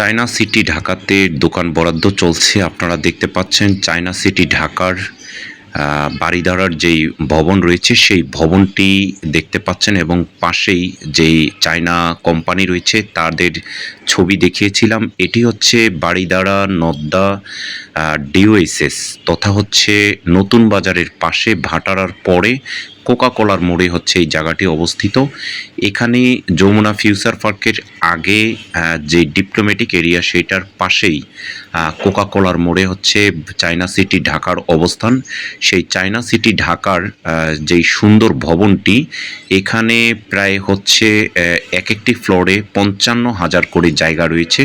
China city ঢাকাতে দোকান বরাদ্দ চলছে। আপনারা দেখতে পাচ্ছেন চায়না সিটি ঢাকার বাড়িধারার যেই ভবন রয়েছে, সেই ভবনটি দেখতে পাচ্ছেন এবং পাশেই যেই চায়না কোম্পানি রয়েছে, তাদের ছবি দেখিয়েছিলাম। এটি হচ্ছে বাড়িধারা নদ্দা ডিওএসএস, তথা হচ্ছে নতুন বাজারের পাশে ভাটারার পরে কোকা কোলার মোড়ে হচ্ছে এই জায়গাটি অবস্থিত। এখানে যমুনা ফিউচার পার্কের আগে যে ডিপ্লোম্যাটিক এরিয়া সেটার পাশেই কোকা কোলার মোড়ে হচ্ছে চায়না সিটি ঢাকার অবস্থান। সেই চায়না সিটি ঢাকার যেই সুন্দর ভবনটি এখানে প্রায় হচ্ছে এক একটি ফ্লোরে পঞ্চান্ন হাজার করে জায়গা রয়েছে।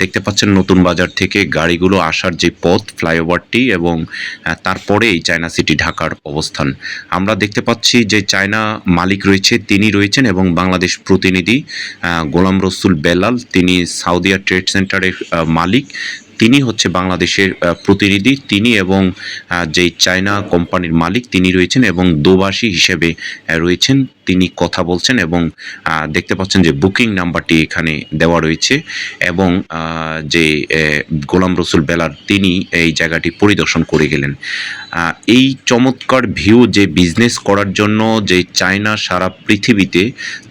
দেখতে পাচ্ছেন নতুন বাজার থেকে গাড়িগুলো আসার যে পথ ফ্লাইওভারটি এবং আহ, তারপরে এই চায়না সিটি ঢাকার অবস্থান। আমরা দেখতে পাচ্ছি যে চায়না মালিক রয়েছে, তিনি রয়েছেন এবং বাংলাদেশ প্রতিনিধি গোলাম রসুল বেলাল, তিনি সাউদিয়া ট্রেড সেন্টারের মালিক। তিনি হচ্ছে বাংলাদেশের প্রতিনিধি। তিনি এবং যেই চায়না কোম্পানির মালিক, তিনি রয়েছেন এবং দোবাসী হিসেবে রয়েছেন। তিনি কথা বলছেন এবং দেখতে পাচ্ছেন যে বুকিং নাম্বারটি এখানে দেওয়া রয়েছে এবং যে গোলাম রসুল বেলার তিনি এই জায়গাটি পরিদর্শন করে গেলেন। এই চমৎকার ভিউ যে বিজনেস করার জন্য যে চায়না সারা পৃথিবীতে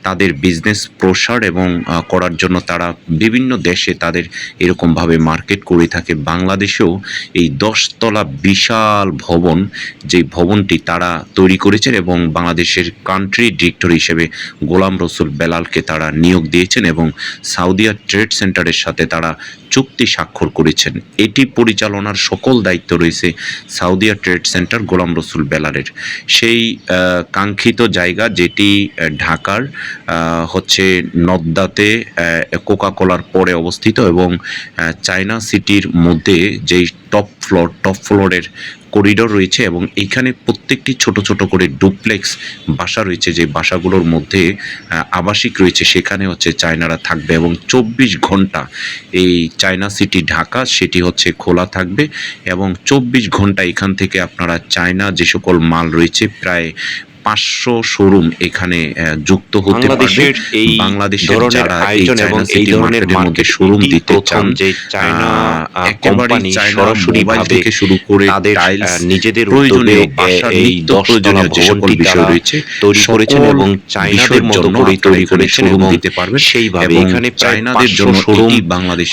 তাদের বিজনেস প্রসার এবং করার জন্য তারা বিভিন্ন দেশে তাদের এরকমভাবে মার্কেট করে থাকে। বাংলাদেশেও এই দশতলা বিশাল ভবন, যে ভবনটি তারা তৈরি করেছেন এবং বাংলাদেশের কান্ট্রি ডিরেক্টর হিসেবে গোলাম রসুল বেলালকে তারা নিয়োগ দিয়েছেন এবং সাউদিয়া ট্রেড সেন্টারের সাথে তারা চুক্তি স্বাক্ষর করেছেন। এটি পরিচালনার সকল দায়িত্ব রয়েছে সাউদিয়া ট্রেড সেন্টার গোলাম রসুল বেলালের। সেই কাঙ্ক্ষিত জায়গা যেটি ঢাকার হচ্ছে নদ্দাতে কোকা কোলার পরে অবস্থিত এবং চায়না সিটির মধ্যে যেই টপ ফ্লোর টপ ফ্লোরের করিডোর রয়েছে এবং এইখানে প্রত্যেকটি ছোট ছোট করে ডুপ্লেক্স বাসা রয়েছে। যে বাসাগুলোর মধ্যে আবাসিক রয়েছে, সেখানে হচ্ছে চায়নারা থাকবে এবং চব্বিশ ঘণ্টা এই চায়না সিটি ঢাকা, সেটি হচ্ছে খোলা থাকবে এবং চব্বিশ ঘণ্টা এখান থেকে আপনারা চায়না যে সকল মাল রয়েছে, প্রায় পাঁচশো শোরুম এখানে যুক্ত হতে পারবে। বাংলাদেশের যারা এই চায়না এবং এই সিটি ধরনের মার্কেটের মধ্যে শোরুম দিতে চান যে চায়না কোম্পানি চায়না মোবাইল থেকে শুরু করে টাইলস নিজেদের প্রয়োজনীয় এই প্রয়োজনীয় যে সকল বিষয় রয়েছে তৈরি করেছেন এবং চায়নাদের মতো তৈরি করেছেন এবং দিতে পারবেন। সেইভাবে এখানে চায়নাদের জন্য শোরুম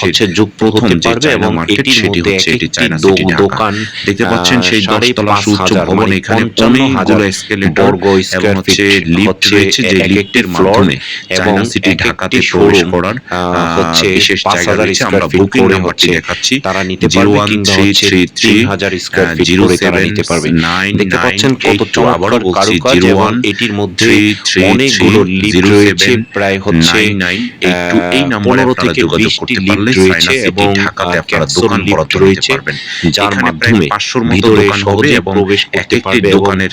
হচ্ছে যুক্ত প্রথম যে চায়না এবং মার্কেট সেটি হচ্ছে এটি চায়না সিটি দোকান দেখতে পাচ্ছেন সেই দশতলা সুউচ্চ হাজার, ভবন মানে এখানে অনেকগুলো এসকেলেটর বর্গ স্কয়ার হচ্ছে ফিট লিফট রয়েছে যে লিফটের মাধ্যমে চায়না সিটি ঢাকাতে প্রবেশ করার হচ্ছে বিশেষ জায়গা রয়েছে। আমরা বুকিং নাম্বারটি দেখাচ্ছি। তারা নিতে পারবে থ্রি হচ্ছে তিন হাজার স্কয়ার ফিট করে তারা নিতে পারবে। দেখতে পাচ্ছেন কত চমৎকার কারুকাজ এবং এটির মধ্যে অনেকগুলো লিফট রয়েছে প্রায় হচ্ছে এই নম্বরে থেকে যোগাযোগ করতে পারলে রয়েছে এবং ঢাকাতে আপনারা দোকান বরাদ্দ রয়েছে যার মাধ্যমে পাঁচশোর মতো দোকান হবে এবং প্রবেশ করতে পারবে দোকানের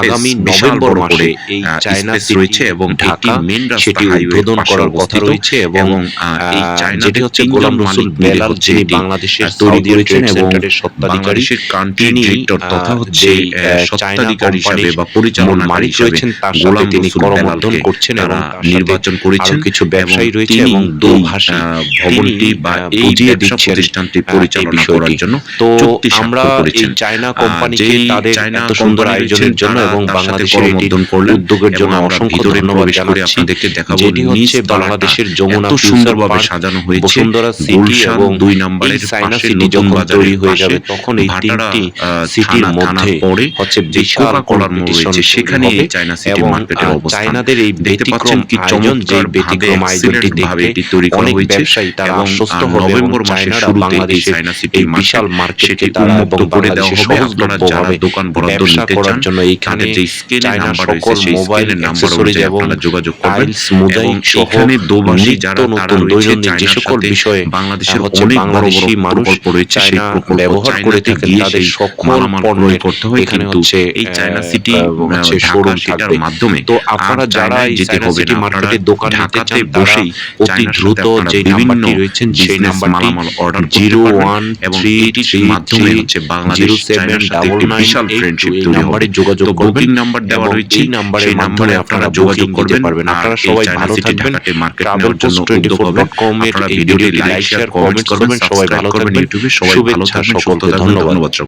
আগামী বিশাল নভেম্বর মাসে এই চায়না রয়েছে এবং ঢাকা মেন সেটি উদ্বোধন করার কথা রয়েছে এবং এই যেটি হচ্ছে গোলাম রসুল বেলাল যিনি বাংলাদেশের তৈরি করেছেন এবং বাংলাদেশের কান্ট্রি ডিরেক্টর তথা হচ্ছে সত্ত্বাধিকার হিসাবে বা কোম্পানির মালিক রয়েছেন, তার সাথে তিনি করমর্দন করছেন এবং নির্বাচন করেছেন কিছু ব্যবসায়ী রয়েছে এবং দোভাষী ভবনটি বা এই ব্যবসা প্রতিষ্ঠানটি পরিচালনা করার জন্য তো আমরা এই চায়না কোম্পানিকে তাদের এত সুন্দর আয়োজনের জন্য এবং তার করমর্দন করলেন উদ্যোগের জন্য অসংখ্য ধন্যবাদ জানাচ্ছি। আপনাদেরকে দেখাবো যেটি হচ্ছে বাংলাদেশের যমুনা সুন্দরভাবে সাজানো হয়েছে। বসুন্ধরা সিটি এবং দুই নম্বরের পাশে নতুন তৈরি হয়ে যাবে তখন এই তিনটি সিটির মধ্যে হচ্ছে বিশাল রয়েছে সেখানে চায়না সিটি মার্কেটের অবস্থান। চায়নাদের এই ব্যতিক্রম কি চমৎকার ব্যতিক্রম আয়োজনটি ভাবে দেখে এটি তৈরি করা অনেক হয়েছে ব্যবসায়ী তারা আশ্বস্ত হবে নভেম্বর মাসের শুরুতে এই চায়না সিটি বিশাল মার্কেট সেটি তারা এবং করে দেওয়া বাংলাদেশে সহজলভ্যভাবে দোকান বরাদ্দ নিতে চান জন্য এইখানে যে স্কেলের চায়না নাম্বার সকল রয়েছে সেই মোবাইল স্কেলের নাম্বার অ্যাক্সেসরিজ অনুযায়ী এবং যোগাযোগ করবেন। এবং এখানে দোবাসী যারা তারা রয়েছে যে সকল বিষয়ে বাংলাদেশের অনেক বড় বড় প্রকল্প রয়েছে সেই প্রকল্প ব্যবহার করে চায়নাতে তাদের সকল মালামাল করতে হয় এখানে হচ্ছে এই চায়না সিটি আহ, হচ্ছে ঢাকা শোরুম সেটার মাধ্যমে তো আপনারা যারা এই চায়না সিটি না। দোকান নিতে চান বসেই অতি দ্রুত যে নাম্বারটি রয়েছেন সেই নাম্বারটি অর্ডার জিরো ওয়ান এবং এটির মাধ্যমে হচ্ছে বাংলাদেশ সেভেন চায়নার সাথে একটি বিশাল ফ্রেন্ডশিপ তৈরি হবে যোগাযোগ করবেন নাম্বার দেওয়া রয়েছে নাম্বারের মাধ্যমে আপনারা যোগাযোগ করবেন পারবেন। আপনারা সবাই ভালো থাকবেন। Travel post twenty four dot com এর এই ভিডিওটি লাইক শেয়ার কমেন্ট করবেন। সবাই ভালো করবেন থাকবেন। ইউটিউবে সবাই ভালো থাকবেন সকলকে। ধন্যবাদ